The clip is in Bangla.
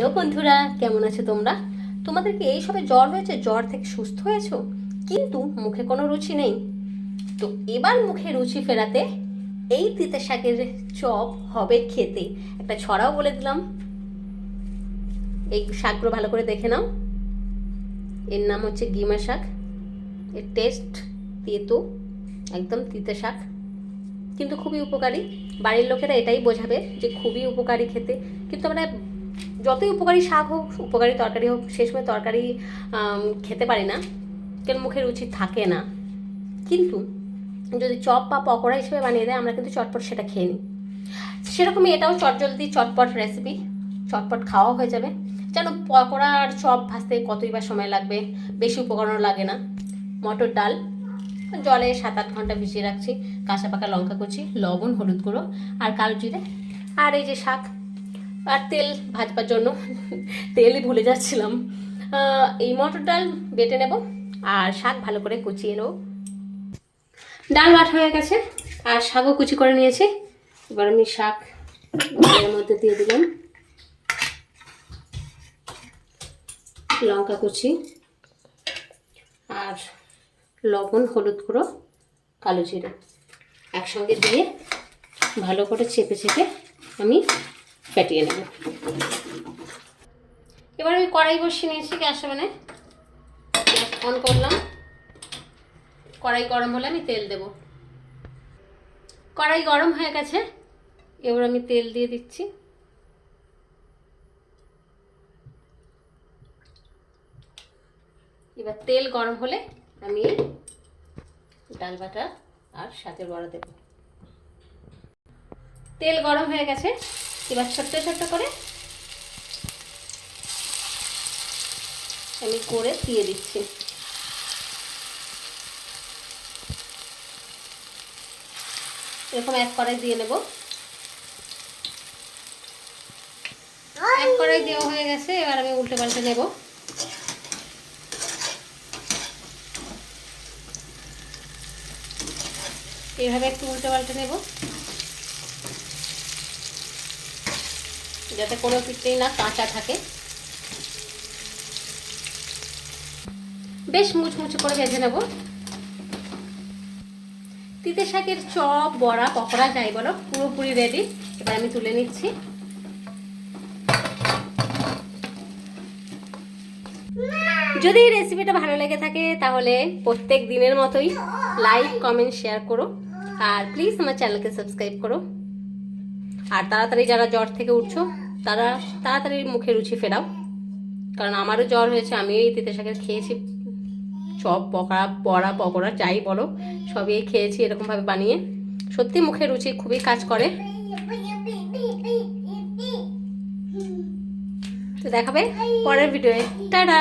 হ্যালো বন্ধুরা, কেমন আছো তোমরা? তোমাদেরকে এই সবে জ্বর হয়েছে, জ্বর থেকে সুস্থ হয়েছো? কিন্তু মুখে কোনো রুচি নেই। তো এবার মুখে রুচি ফেরাতে এই তিতে শাকের চপ হবে খেতে। একটা ছড়াও বলে দিলাম। এই শাকগুলো ভালো করে দেখে নাও। এর নাম হচ্ছে গিমা শাক। এর টেস্ট তেতো, একদম তিতে শাক। কিন্তু খুবই উপকারী। বাড়ির লোকেরা এটাই বোঝাবে যে খুবই উপকারী খেতে। কিন্তু আমরা যতই উপকারী শাক হোক, উপকারী তরকারি হোক সময় তরকারি খেতে পারি না, কেন মুখে রুচি থাকে না। কিন্তু যদি চপ বা পকোড়া হিসেবে বানিয়ে দেয়, আমরা কিন্তু চটপট সেটা খেয়ে নিই। সেরকমই এটাও চটজলদি চটপট রেসিপি চটপট খাওয়া হয়ে যাবে। যেন পকোড়া আর চপ ভাজতে কতই বা সময় লাগবে, বেশি উপকরণ লাগে না। মটর ডাল, জলে সাত আট ঘণ্টা ভিজিয়ে রাখছি, কাঁচা পাকা লঙ্কা কুচি, লবণ, হলুদ গুঁড়ো আর কালো জিরে। আর এই যে শাক আর তেল, ভাজবার জন্য। তেলই ভুলে যাচ্ছিলাম। এই মটর ডাল বেটে নেব আর শাক ভালো করে কুচিয়ে নেব। ডাল বাট হয়ে গেছে আর শাকও কুচি করে নিয়েছি। এবার আমি শাক মধ্যে দিয়ে দিলাম। লঙ্কা কুচি আর লবণ, হলুদ গুঁড়ো, কালো জিরে। একসঙ্গে দিয়ে ভালো করে চেপে চেপে আমি ফেটিয়ে নেব। এবার আমি কড়াই বসিয়ে নিয়েছি গ্যাস মানে অন করলাম। কড়াই গরম হলে আমি তেল দেব। কড়াই গরম হয়ে গেছে, এবার আমি তেল দিয়ে দিচ্ছি। এবার তেল গরম হলে আমি ডাল বাটা আর শাকের বড়া দেব। তেল গরম হয়ে গেছে এবার ছোট্ট ছোট্ট করে আমি করে দিয়ে দিচ্ছি। এরকম এক কড়াই দিয়ে নেব। এক কড়াই দেওয়া হয়ে গেছে, এবার আমি উল্টে পাল্টে নেব। এইভাবে একটু উল্টে পাল্টে নেব। যাতে কোনো পিঠেই না কাঁচা থাকে। বেশ মুচমুচে করে ভেজে নেব। তিতে শাকের চপ, বড়া, পকোড়া, যাই বলো, পুরোপুরি রেডি এবার আমি তুলে নিচ্ছি। যদি এই রেসিপিটা ভালো লেগে থাকে, তাহলে প্রত্যেক দিনের মতোই লাইক কমেন্ট শেয়ার করো। আর প্লিজ আমার চ্যানেলকে সাবস্ক্রাইব করো। আর তাড়াতাড়ি যারা জ্বর থেকে উঠছো, তারা তাড়াতাড়ি মুখে রুচি ফেরাও। কারণ আমারও জ্বর হয়েছে, আমি এই তিতে শাকের খেয়েছি। চপ, পকোড়া, বড়া, পকোড়া, যাই বলো, সবই খেয়েছি এরকমভাবে বানিয়ে। সত্যি মুখে রুচি খুবই কাজ করে। তো দেখাবে পরের ভিডিওয়ে। টাটা!